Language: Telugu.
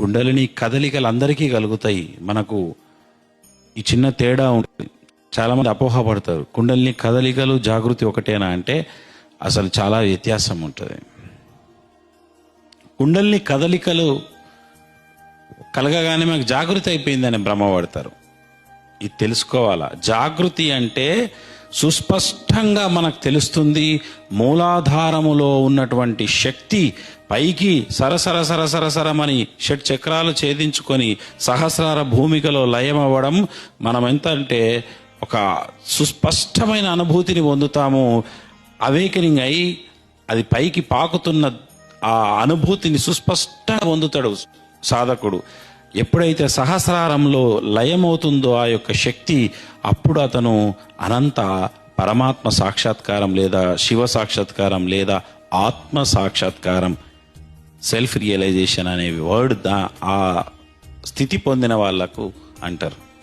కుండలిని కదలికలు అందరికీ కలుగుతాయి. మనకు ఈ చిన్న తేడా ఉంటుంది. చాలామంది అపోహపడతారు కుండలిని కదలికలు జాగృతి ఒకటేనా అంటే అసలు చాలా వ్యత్యాసం ఉంటుంది. కుండలిని కదలికలు కలగగానే మనకు జాగృతి అయిపోయిందని భ్రమపడతారు ఇది తెలుసుకోవాలా? జాగృతి అంటే సుస్పష్టంగా మనకు తెలుస్తుంది మూలాధారములో ఉన్నటువంటి శక్తి పైకి సరసర సరసర సరమని షట్ చక్రాలు ఛేదించుకొని సహస్రార భూమికలో లయమవ్వడం మనం ఎంత అంటే ఒక సుస్పష్టమైన అనుభూతిని పొందుతాము. అవేకనింగ్ అయి అది పైకి పాకుతున్న ఆ అనుభూతిని సుస్పష్టంగా పొందుతాడు సాధకుడు. ఎప్పుడైతే సహస్రారంలో లయమవుతుందో ఆ యొక్క శక్తి అప్పుడు అతను అనంత పరమాత్మ సాక్షాత్కారం లేదా శివ సాక్షాత్కారం లేదా ఆత్మ సాక్షాత్కారం సెల్ఫ్ రియలైజేషన్ అనే వర్డ్ దా ఆ స్థితి పొందిన వాళ్ళకు అంటారు.